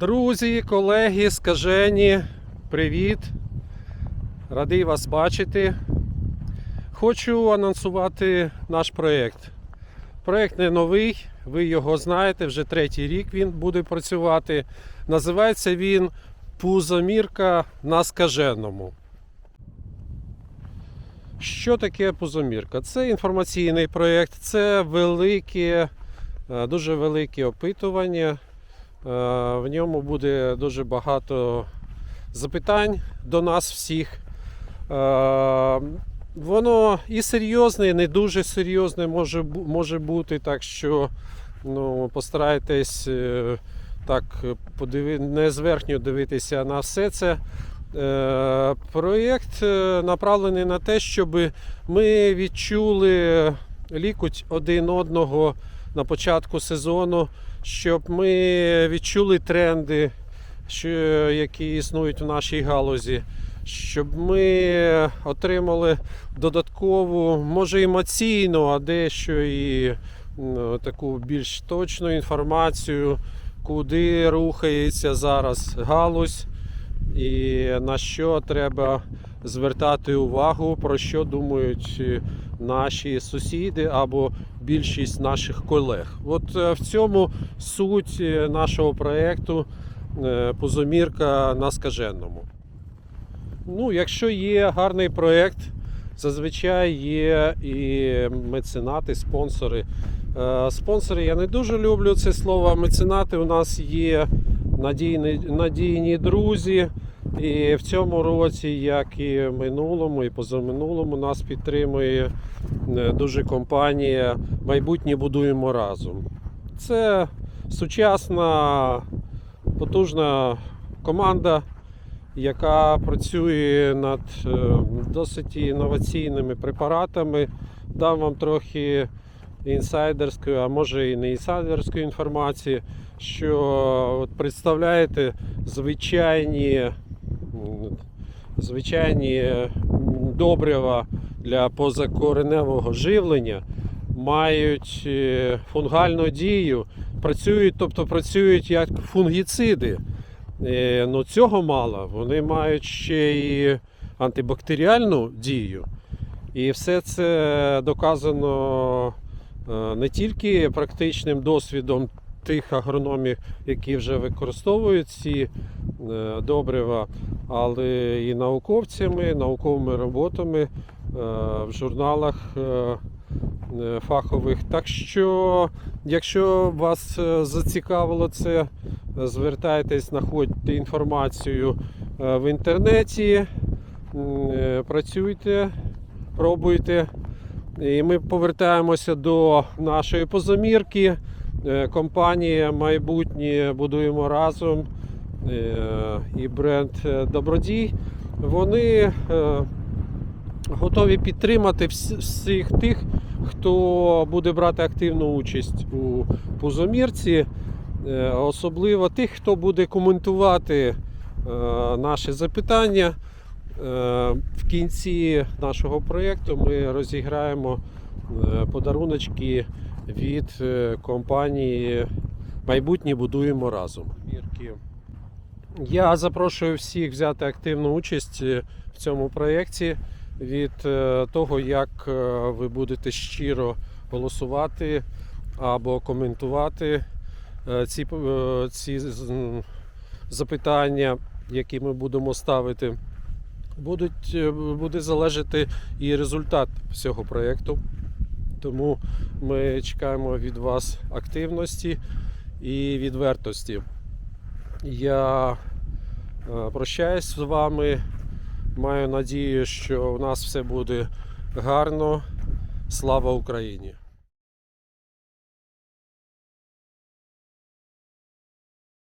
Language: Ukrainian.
Друзі, колеги, скажені, привіт! Радий вас бачити. Хочу анонсувати наш проєкт. Проєкт не новий, ви його знаєте, вже третій рік він буде працювати. Називається він Пузомірка на скаженому. Що таке пузомірка? Це інформаційний проєкт, це велике, е, дуже велике опитування. Е, В ньому буде дуже багато запитань до нас всіх. Е, Воно і серйозне, і не дуже серйозне може, може бути, так що ну, постарайтесь е, так подиви, не зверхньо дивитися на все це. Проєкт направлений на те, щоб ми відчули лікуть один одного на початку сезону, щоб ми відчули тренди, які існують в нашій галузі, щоб ми отримали додаткову, може емоційну, а дещо і таку більш точну інформацію, куди рухається зараз галузь і на що треба звертати увагу, про що думають наші сусіди або більшість наших колег. От е, в цьому суть е, нашого проєкту е, Позомірка на скаженому. Ну, якщо є гарний проєкт, зазвичай є і меценати, спонсори. Спонсори я не дуже люблю це слово. Меценати у нас є надійні, надійні друзі. І в цьому році, як і в минулому, і позаминулому, нас підтримує е, дуже компанія Майбутнє будуємо разом. Це сучасна, потужна команда, яка працює над е, досить інноваційними препаратами. Дам вам трохи інсайдерської, а може і не інсайдерської інформації, що от представляєте звичайні, звичайні добрива для позакореневого живлення мають е, фунгальну дію, працюють, тобто працюють як фунгіциди. Е, Ну, цього мало. Вони мають ще і антибактеріальну дію. І все це доказано е, не тільки практичним досвідом тих агрономів, які вже використовують ці е, добрива, але і науковцями, науковими роботами е, в журналах е, фахових. Так що, якщо вас зацікавило це, звертайтесь, знаходьте інформацію в інтернеті, працюйте, пробуйте. І ми повертаємося до нашої позамірки. Е, Компанія майбутнє будуємо разом е, і бренд е, Добродій. Вони готові підтримати всіх тих, хто буде брати активну участь у позомірці, Е, особливо тих, хто буде коментувати наші запитання. В кінці нашого проєкту ми розіграємо подаруночки від е, компанії Майбутнє будуємо разом. Я запрошую всіх взяти активну участь е, в цьому проєкті від е, того, як ви будете щиро голосувати або коментувати ці, ці запитання, які ми будемо ставити. Будуть, буде залежати і результат всього проєкту. Тому ми чекаємо від вас активності і відвертості. Я е, прощаюсь з вами. Маю надію, що у нас все буде гарно. Слава Україні!